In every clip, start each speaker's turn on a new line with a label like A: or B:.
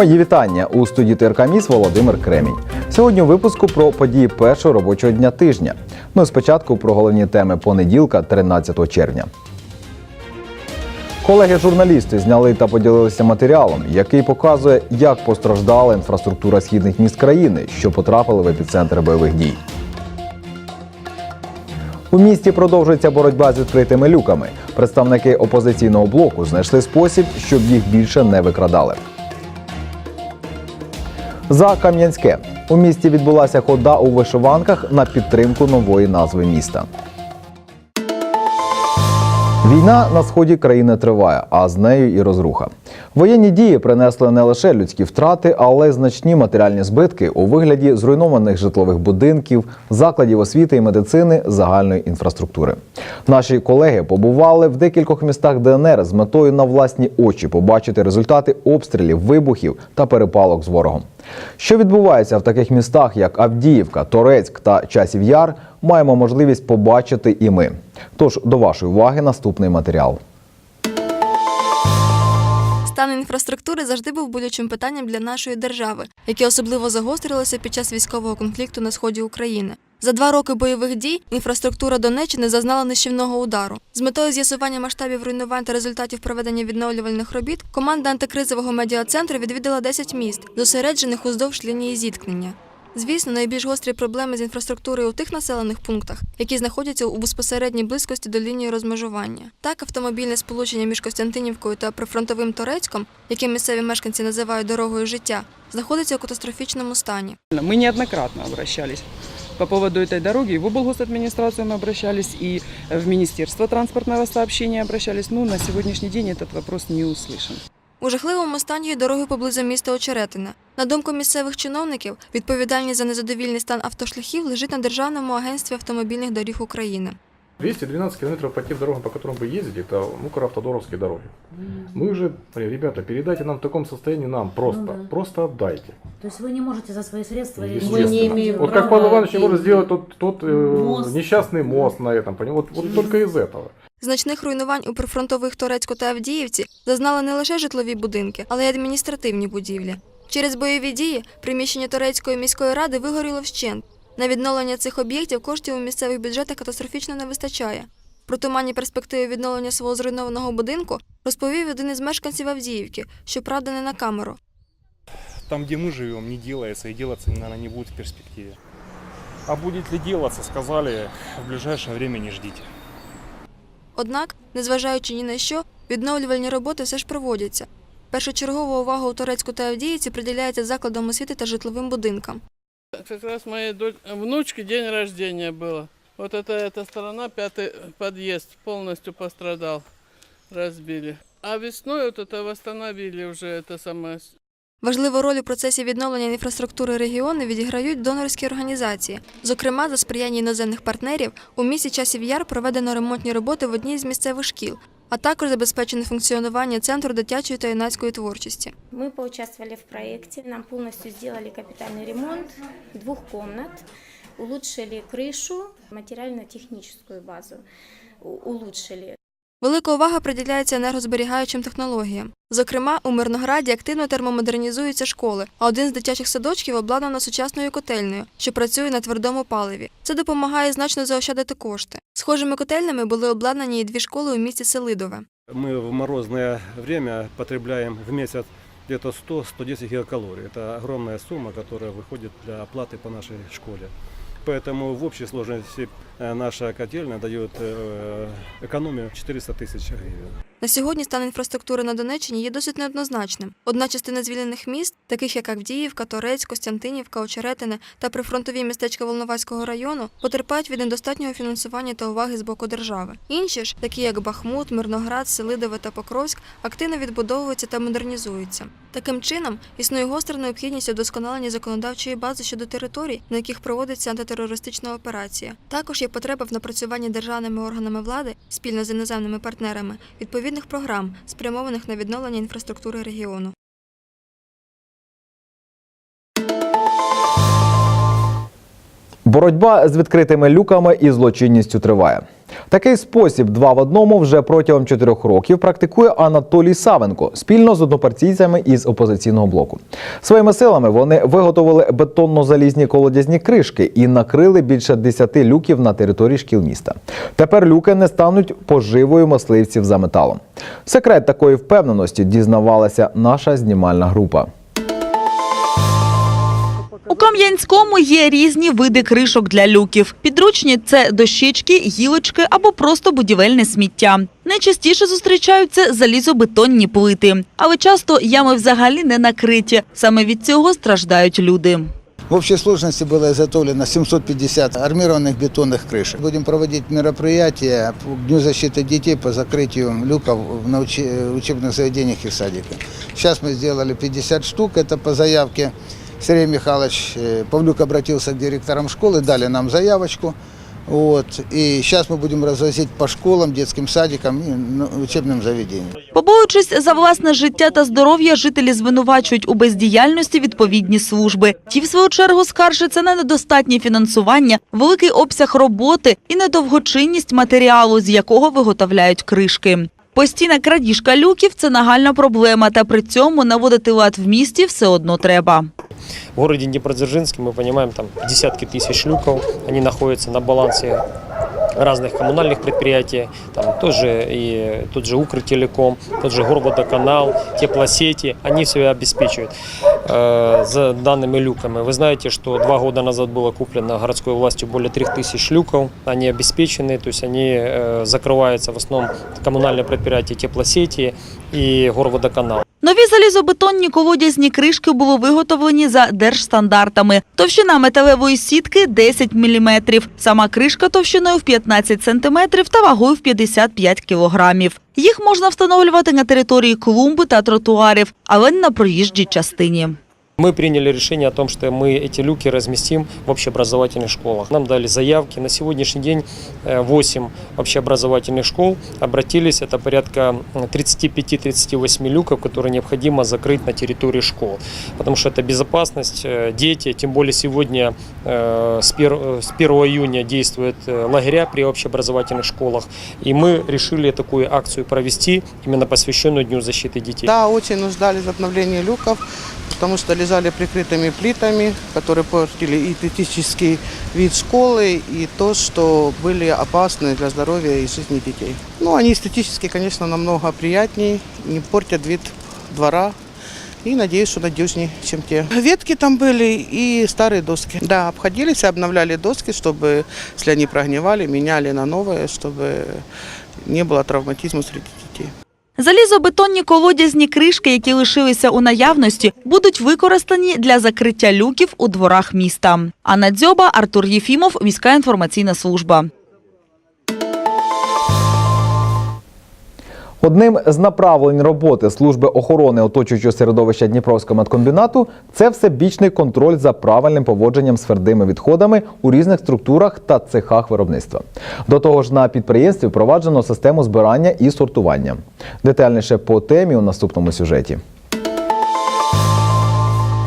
A: Мої вітання у студії ТРК Міс Володимир Кремінь. Сьогодні у випуску про події першого робочого дня тижня. Ну і спочатку про головні теми понеділка, 13 червня. Колеги-журналісти зняли та поділилися матеріалом, який показує, як постраждала інфраструктура східних міст країни, що потрапили в епіцентр бойових дій. У місті продовжується боротьба з відкритими люками. Представники опозиційного блоку знайшли спосіб, щоб їх більше не викрадали. За Кам'янське у місті відбулася хода у вишиванках на підтримку нової назви міста. Війна на сході країни триває, а з нею і розруха. Воєнні дії принесли не лише людські втрати, але й значні матеріальні збитки у вигляді зруйнованих житлових будинків, закладів освіти і медицини, загальної інфраструктури. Наші колеги побували в декількох містах ДНР з метою на власні очі побачити результати обстрілів, вибухів та перепалок з ворогом. Що відбувається в таких містах, як Авдіївка, Торецьк та Часів Яр, маємо можливість побачити і ми. Тож до вашої уваги наступний матеріал.
B: Стан інфраструктури завжди був болючим питанням для нашої держави, яке особливо загострилося під час військового конфлікту на сході України. За два роки бойових дій інфраструктура Донеччини зазнала нищівного удару. З метою з'ясування масштабів руйнувань та результатів проведення відновлювальних робіт команда антикризового медіа-центру відвідала 10 міст, зосереджених уздовж лінії зіткнення. Звісно, найбільш гострі проблеми з інфраструктурою у тих населених пунктах, які знаходяться у безпосередній близькості до лінії розмежування. Так, автомобільне сполучення між Костянтинівкою та прифронтовим Торецьком, яке місцеві мешканці називають дорогою життя, знаходиться у катастрофічному стані.
C: Мы неоднократно обращались по поводу этой дороги. И в облгосадминистрацию мы обращались, и в Министерство транспортного сообщения обращались. Ну, на сегодняшний день этот вопрос не услышан.
B: У жахливому стані є дороги поблизу міста Очеретина. На думку місцевих чиновників, відповідальність за незадовільний стан автошляхів лежить на Державному агентстві автомобільних доріг України.
D: 212 километров по тем дорогам, по которым вы ездите, это Мукроавтодоровские дороги. Мы уже, ребята, передайте нам в таком состоянии, нам просто,
E: Ну да.
D: просто отдайте.
E: То есть вы не можете за свои средства или
D: Естественно.
E: мы не имеем
D: Вот
E: права
D: как Павел Иванович не
E: деньги.
D: может сделать тот, тот э,
E: Мост.
D: несчастный мост на этом, понимаете? Вот, вот только из этого.
B: Значних руйнувань у прифронтових Торецьку та Авдіївці зазнали не лише житлові будинки, але й адміністративні будівлі. Через бойові дії приміщення Торецької міської ради вигоріло вщент. На відновлення цих об'єктів коштів у місцевих бюджетах катастрофічно не вистачає. Про туманні перспективи відновлення свого зруйнованого будинку розповів один із мешканців Авдіївки, щоправда, не на камеру.
F: там, где мы живем, не делается и делаться, наверное, не будет в перспективе. А будет ли делаться, сказали, в ближайшее время не ждите.
B: Однак, незважаючи ні на що, відновлювальні роботи все ж проводяться. Першочергова увага у Торецьку та Авдіївці приділяється закладам освіти та житловим будинкам.
G: Как раз моей дочь- внучки день рождения было. Вот это эта сторона, пятый подъезд полностью пострадал, разбили. А весной вот это восстановили уже это самое.
B: Важливу роль у процесі відновлення інфраструктури регіону відіграють донорські організації. Зокрема, за сприяння іноземних партнерів у місті Часів Яр проведено ремонтні роботи в одній з місцевих шкіл, а також забезпечено функціонування центру дитячої та юнацької творчості.
H: Мы поучаствовали в проекте, нам полностью сделали капитальный ремонт двух комнат, улучшили крышу, материально-техническую базу у- улучшили.
B: Велика увага приділяється енергозберігаючим технологіям. Зокрема, у Мирнограді активно термомодернізуються школи, а один з дитячих садочків обладнано сучасною котельнею, що працює на твердому паливі. Це допомагає значно заощадити кошти. Схожими котельнями були обладнані і дві школи у місті Селидове.
I: Мы в морозное время потребляем в месяц где-то 100-110 гигакалорий. Это огромная сумма, которая выходит для оплаты по нашей школе. Поэтому в общей сложности э, наша котельная дает э, экономию 400 тысяч гривен.
B: На сьогодні стан інфраструктури на Донеччині є досить неоднозначним. Одна частина звільнених міст, таких як Авдіївка, Торець, Костянтинівка, Очеретине та прифронтові містечка Волноваського району, потерпають від недостатнього фінансування та уваги з боку держави. Інші ж, такі як Бахмут, Мирноград, Селидове та Покровськ, активно відбудовуються та модернізуються. Таким чином, існує гостра необхідність удосконалення законодавчої бази щодо територій, на яких проводиться антитерористична операція. Також є потреба в напрацюванні державними органами влади спільно з іноземними партнерами відповідних програм, спрямованих на відновлення інфраструктури регіону.
A: Боротьба з відкритими люками і злочинністю триває. Такий спосіб два в одному вже протягом чотирьох років практикує Анатолій Савенко спільно з однопартійцями із опозиційного блоку. Своїми силами вони виготовили бетонно-залізні колодязні кришки і накрили більше 10 люків на території шкіл міста. Тепер люки не стануть поживою мисливців за металом. Секрет такої впевненості дізнавалася наша знімальна група.
J: У Кам'янському є різні види кришок для люків. Підручні це дощечки, гілочки або просто будівельне сміття. Найчастіше зустрічаються залізобетонні плити, але часто ями взагалі не накриті. Саме від цього страждають люди.
K: В общей сложности было изготовлено 750 армированных бетонных крышек. Будем проводить мероприятия к Дню защиты детей по закрытию люков в научи- учебных заведениях и садиках. Сейчас мы сделали 50 штук, это по заявке. Сергей Михайлович э, Павлюк обратился к директорам школы, дали нам заявочку. Вот. И сейчас мы будем развозить по школам, детским садикам и ну, учебным заведениям.
J: Побоюючись за власне життя та здоров'я, жителі звинувачують у бездіяльності відповідні служби. Ті, в свою чергу, скаржаться на недостатнє фінансування, великий обсяг роботи і недовгочинність матеріалу, з якого виготовляють кришки. Постійна крадіжка люків – це нагальна проблема, та при цьому наводити лад в місті все одно треба.
L: В городе Днепродзержинске ми розуміємо, там десятки тисяч люків, вони знаходяться на балансе разных коммунальных предприятий, там тоже и тот же Укртелеком, тот же Горводоканал, теплосети, они все обеспечивают э, за данными люками. Вы знаете, что два года назад было куплено городской властью более 3000 люков, они обеспечены, то есть они э, закрываются в основном коммунальные предприятия теплосети и Горводоканал.
J: Нові залізобетонні колодязні кришки були виготовлені за держстандартами. Товщина металевої сітки 10 мм. Сама кришка товщиною в 15 см та вагою в 55 кг. Їх можна встановлювати на території клумби та тротуарів, але не на проїжджій частині.
L: Мы приняли решение о том, что мы эти люки разместим в общеобразовательных школах. Нам дали заявки. На сегодняшний день э, 8 общеобразовательных школ обратились. Это порядка 35-38 люков, которые необходимо закрыть на территории школ. Потому что это безопасность, э, дети, тем более сегодня э, с 1 с 1 июня действуют э, лагеря при общеобразовательных школах. И мы решили такую акцию провести, именно посвященную Дню защиты детей.
G: Да, очень нуждались в обновлении люков, потому что лежали прикрытыми плитами, которые портили и эстетический вид школы, и то, что были опасны для здоровья и жизни детей. Ну, они эстетически, конечно, намного приятнее, не портят вид двора. И надеюсь, что надежнее, чем те. Ветки там были и старые доски. Да, обходились обновляли доски, чтобы, если они прогнивали, меняли на новые, чтобы не было травматизма среди.
J: Залізобетонні колодязні кришки, які лишилися у наявності, будуть використані для закриття люків у дворах міста. Анна Дзьоба, Артур Єфімов, міська інформаційна служба.
A: Одним з направлень роботи служби охорони оточуючого середовища Дніпровського медкомбінату це всебічний контроль за правильним поводженням з твердими відходами у різних структурах та цехах виробництва. До того ж, на підприємстві впроваджено систему збирання і сортування. Детальніше по темі у наступному сюжеті.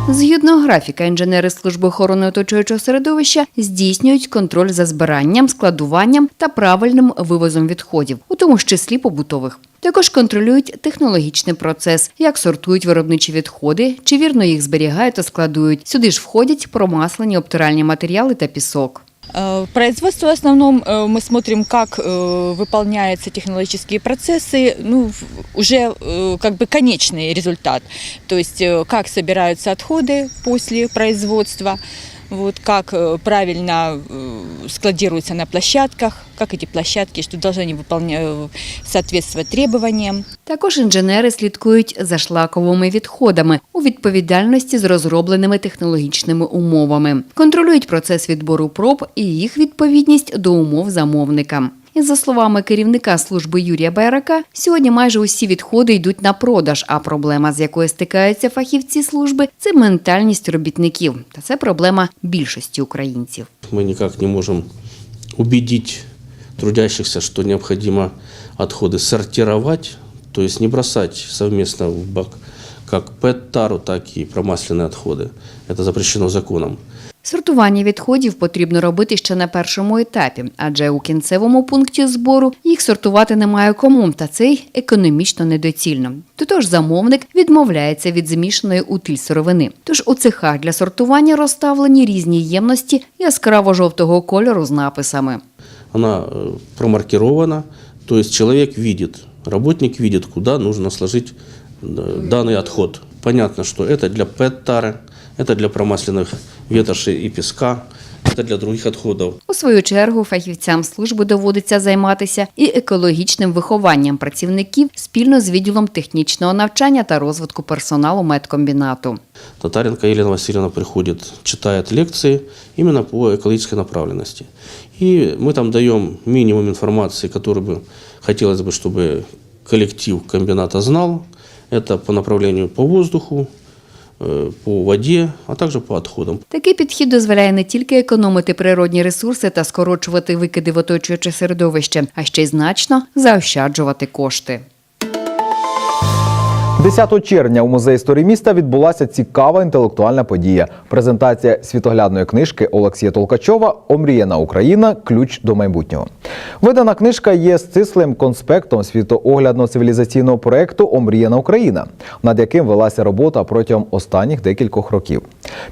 M: Згідно графіка, інженери служби охорони оточуючого середовища здійснюють контроль за збиранням, складуванням та правильним вивозом відходів, у тому числі побутових. Також контролюють технологічний процес, як сортують виробничі відходи, чи вірно їх зберігають та складують. Сюди ж входять промаслені обтиральні матеріали та пісок.
N: Э, В производстве в основном э, мы смотрим, как э, выполняются технологические процессы, ну, в- уже э, как бы конечный результат. То есть э, как собираются отходы после производства, вот, как э, правильно э, складируются на площадках, как эти площадки, что должны они выполня- соответствовать требованиям.
M: Також інженери слідкують за шлаковими відходами у відповідальності з розробленими технологічними умовами, контролюють процес відбору проб і їх відповідність до умов замовника. І за словами керівника служби Юрія Байрака, сьогодні майже усі відходи йдуть на продаж. А проблема, з якою стикаються фахівці служби, це ментальність робітників. Та це проблема більшості українців.
O: Мы никак не можем убедить трудящихся, что необходимо отходы сортировать, то есть не бросать совместно в бак как ПЭТ-тару, так и промасленные отходы. Это запрещено законом.
M: Сортування відходів потрібно робити ще на першому етапі, адже у кінцевому пункті збору їх сортувати немає кому, та це й економічно недоцільно. Тотож замовник відмовляється від змішаної утиль сировини. Тож у цехах для сортування розставлені різні ємності яскраво-жовтого кольору з написами.
O: Она э, промаркирована, то есть человек видит, работник видит, куда нужно сложить э, данный отход. Понятно, что это для ПЭТ-тары, это для промасленных ветошей и песка, это для других отходов.
M: У свою чергу фахівцям служби доводиться займатися і екологічним вихованням працівників спільно з відділом технічного навчання та розвитку персоналу медкомбінату.
O: Татаренко Елена Васильевна приходит, читает лекции именно по экологической направленности. И мы там даем минимум информации, которую бы хотелось бы, чтобы коллектив комбината знал. Это по направлению по воздуху, э, по воді, а також по відходам.
M: Такий підхід дозволяє не тільки економити природні ресурси та скорочувати викиди в оточуюче середовище, а ще й значно заощаджувати кошти.
A: 10 червня у музеї історії міста відбулася цікава інтелектуальна подія. Презентація світоглядної книжки Олексія Толкачова Омріяна Україна. Ключ до майбутнього. Видана книжка є стислим конспектом світооглядно-цивілізаційного проєкту Омріяна Україна, над яким велася робота протягом останніх декількох років.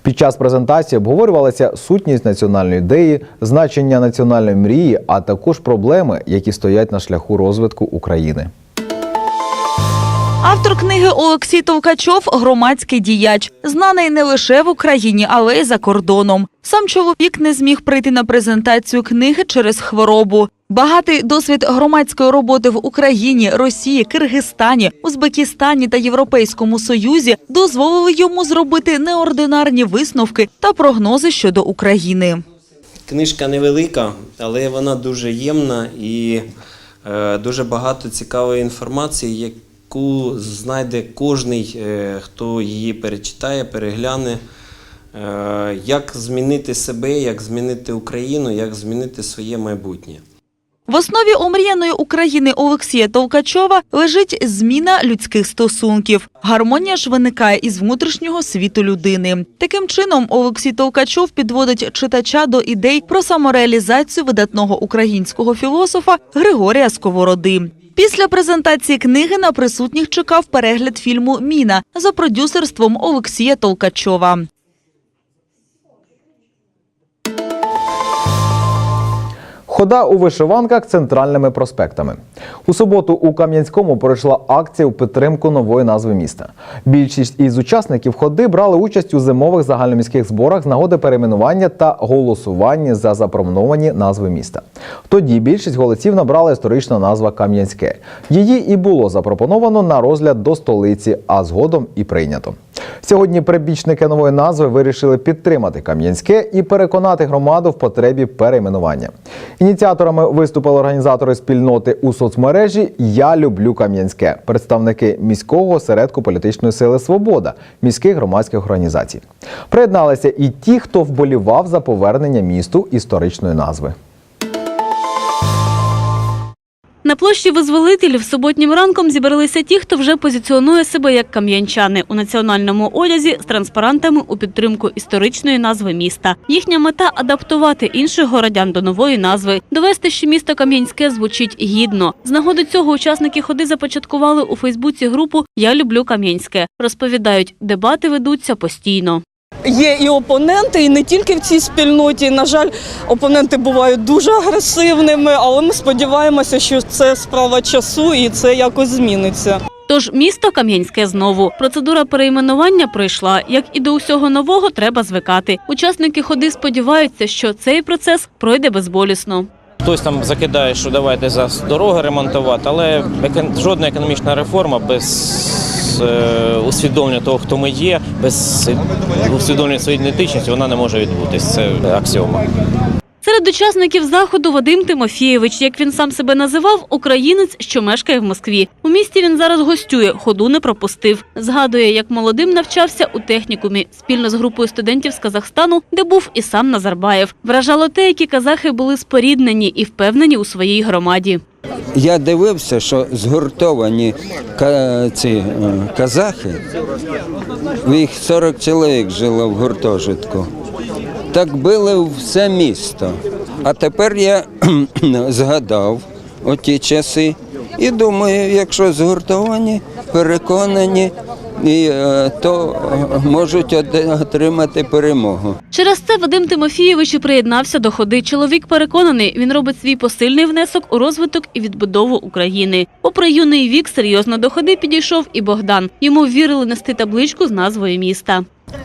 A: Під час презентації обговорювалася сутність національної ідеї, значення національної мрії, а також проблеми, які стоять на шляху розвитку України.
J: Автор книги Олексій Товкачов громадський діяч, знаний не лише в Україні, але й за кордоном. Сам чоловік не зміг прийти на презентацію книги через хворобу. Багатий досвід громадської роботи в Україні, Росії, Киргизстані, Узбекистані та Європейському Союзі дозволили йому зробити неординарні висновки та прогнози щодо України.
P: Книжка невелика, але вона дуже ємна і е, дуже багато цікавої інформації, яку знайде кожний, е, хто її перечитає, перегляне. Е, як змінити себе, як змінити Україну, як змінити своє майбутнє.
J: В основі омріяної України Олексія Толкачова лежить зміна людських стосунків. Гармонія ж виникає із внутрішнього світу людини. Таким чином, Олексій Толкачов підводить читача до ідей про самореалізацію видатного українського філософа Григорія Сковороди. Після презентації книги на присутніх чекав перегляд фільму Міна за продюсерством Олексія Толкачова.
A: Хода у вишиванках центральними проспектами. У суботу у Кам'янському пройшла акція у підтримку нової назви міста. Більшість із учасників ходи брали участь у зимових загальноміських зборах з нагоди перейменування та голосування за запропоновані назви міста. Тоді більшість голосів набрала історична назва Кам'янське. Її і було запропоновано на розгляд до столиці, а згодом і прийнято. Сьогодні прибічники нової назви вирішили підтримати Кам'янське і переконати громаду в потребі перейменування. Ініціаторами виступили організатори спільноти у соцмережі Я люблю Кам'янське, представники міського осередку політичної сили Свобода, міських громадських організацій. Приєдналися і ті, хто вболівав за повернення місту історичної назви.
Q: На площі Визволителів суботнім ранком зібралися ті, хто вже позиціонує себе як кам'янчани у національному одязі з транспарантами у підтримку історичної назви міста. Їхня мета адаптувати інших городян до нової назви, довести, що місто Кам'янське звучить гідно. З нагоди цього учасники ходи започаткували у Фейсбуці групу Я люблю Кам'янське. Розповідають, дебати ведуться постійно.
R: Є і опоненти, і не тільки в цій спільноті. На жаль, опоненти бувають дуже агресивними, але ми сподіваємося, що це справа часу і це якось зміниться.
Q: Тож місто Кам'янське знову. Процедура перейменування пройшла. Як і до усього нового, треба звикати. Учасники ходи сподіваються, що цей процес пройде безболісно.
S: Хтось там закидає, що давайте за дороги ремонтувати, але жодна економічна реформа без е, усвідомлення того, хто ми є, без усвідомлення своєї ідентичності, вона не може відбутись. Це аксіома.
Q: Серед учасників заходу Вадим Тимофійович, як він сам себе називав, українець, що мешкає в Москві. У місті він зараз гостює, ходу не пропустив. Згадує, як молодим навчався у технікумі спільно з групою студентів з Казахстану, де був і сам Назарбаєв. Вражало те, які казахи були споріднені і впевнені у своїй громаді.
T: Я дивився, що згуртовані ці е, казахи, їх 40 чоловік жило в гуртожитку. Так били все місто. А тепер я згадав оті часи і думаю, якщо згуртовані, переконані, і, е, то е, можуть отримати перемогу.
Q: Через це Вадим Тимофійович і приєднався до ходи. Чоловік переконаний, він робить свій посильний внесок у розвиток і відбудову України. Попри юний вік, серйозно до ходи підійшов і Богдан. Йому вірили нести табличку з назвою міста.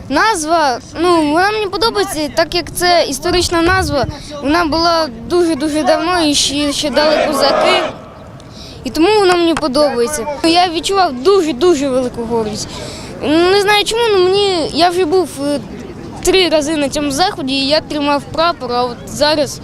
U: Назва, ну вона мені подобається, так як це історична назва. Вона була дуже дуже давно і ще, ще дали козаки. І тому вона мені подобається. Я відчував дуже дуже велику гордість. Ну, Не знаю чому, але мені я вже був е, три рази на цьому заході, і я тримав прапор, а от зараз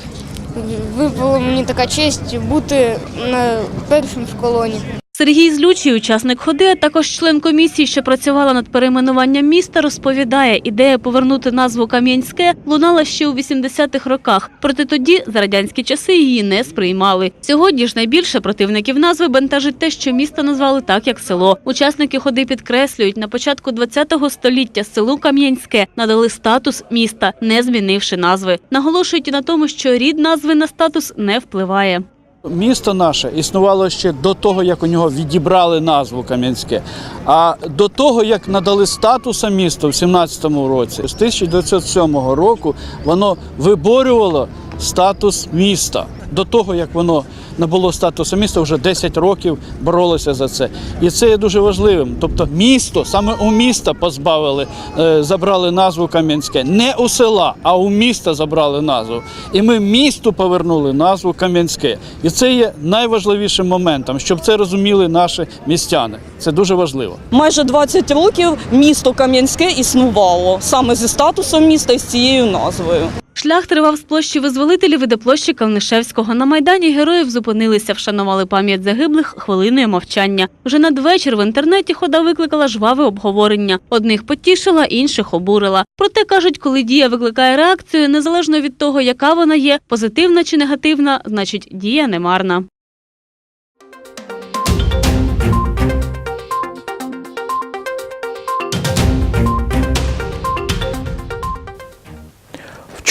U: випала мені така честь бути на першому в колоні.
Q: Сергій Злючий, учасник ходи, а також член комісії, що працювала над перейменуванням міста, розповідає, ідея повернути назву Кам'янське лунала ще у 80-х роках. Проте тоді, за радянські часи, її не сприймали. Сьогодні ж найбільше противників назви бентежить те, що місто назвали так, як село. Учасники ходи підкреслюють, на початку ХХ століття селу Кам'янське надали статус міста, не змінивши назви. Наголошують на тому, що рід назви на статус не впливає.
V: Місто наше існувало ще до того, як у нього відібрали назву Кам'янське. А до того, як надали статуса місту в 17-му році, з 1907 року воно виборювало статус міста. До того, як воно набуло статусу міста, вже 10 років боролося за це. І це є дуже важливим. Тобто місто, саме у міста позбавили, е, забрали назву Кам'янське. Не у села, а у міста забрали назву. І ми місту повернули назву Кам'янське. І це є найважливішим моментом, щоб це розуміли наші містяни. Це дуже важливо.
R: Майже 20 років місто Кам'янське існувало саме зі статусом міста і з цією назвою.
Q: Шлях тривав з площі визволителів і до площі Калнишевського. На майдані героїв зупинилися, вшанували пам'ять загиблих хвилиною мовчання. Вже надвечір в інтернеті хода викликала жваве обговорення. Одних потішила, інших обурила. Проте кажуть, коли дія викликає реакцію, незалежно від того, яка вона є, позитивна чи негативна, значить дія не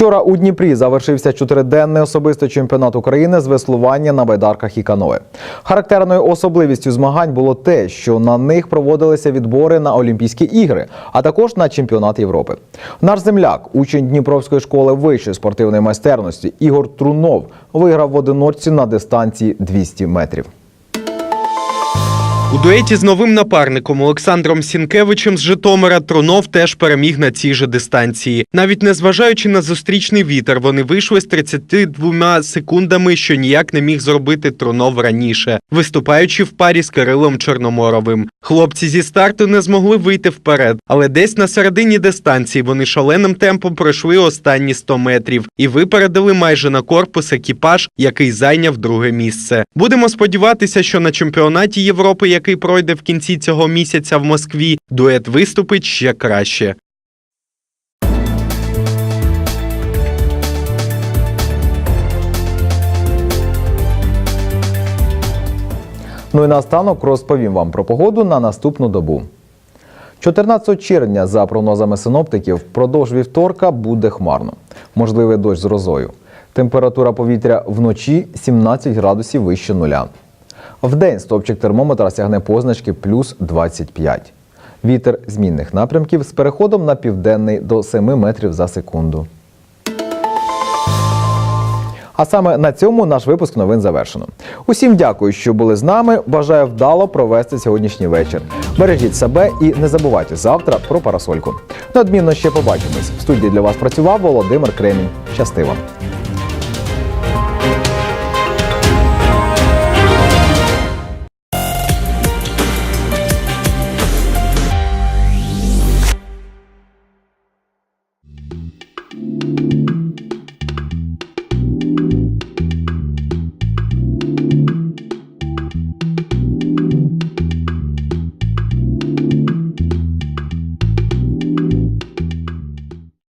A: Вчора у Дніпрі завершився чотириденний особистий чемпіонат України з веслування на байдарках і каное. Характерною особливістю змагань було те, що на них проводилися відбори на Олімпійські ігри, а також на чемпіонат Європи. Наш земляк, учень Дніпровської школи вищої спортивної майстерності Ігор Трунов, виграв в одиночці на дистанції 200 метрів.
W: У дуеті з новим напарником Олександром Сінкевичем з Житомира Трунов теж переміг на цій же дистанції. Навіть незважаючи на зустрічний вітер, вони вийшли з 32 секундами, що ніяк не міг зробити Трунов раніше, виступаючи в парі з Кирилом Чорноморовим. Хлопці зі старту не змогли вийти вперед, але десь на середині дистанції вони шаленим темпом пройшли останні 100 метрів і випередили майже на корпус екіпаж, який зайняв друге місце. Будемо сподіватися, що на чемпіонаті Європи, який пройде в кінці цього місяця в Москві, дует виступить ще краще.
A: Ну і наостанок розповім вам про погоду на наступну добу. 14 червня, за прогнозами синоптиків, впродовж вівторка буде хмарно. Можливий дощ з розою. Температура повітря вночі 17 градусів вище нуля. Вдень стопчик термометра сягне позначки плюс 25. Вітер змінних напрямків з переходом на південний до 7 метрів за секунду. А саме на цьому наш випуск новин завершено. Усім дякую, що були з нами. Бажаю вдало провести сьогоднішній вечір. Бережіть себе і не забувайте завтра про парасольку. Неодмінно ще побачимось. В студії для вас працював Володимир Кремінь. Щасти вам!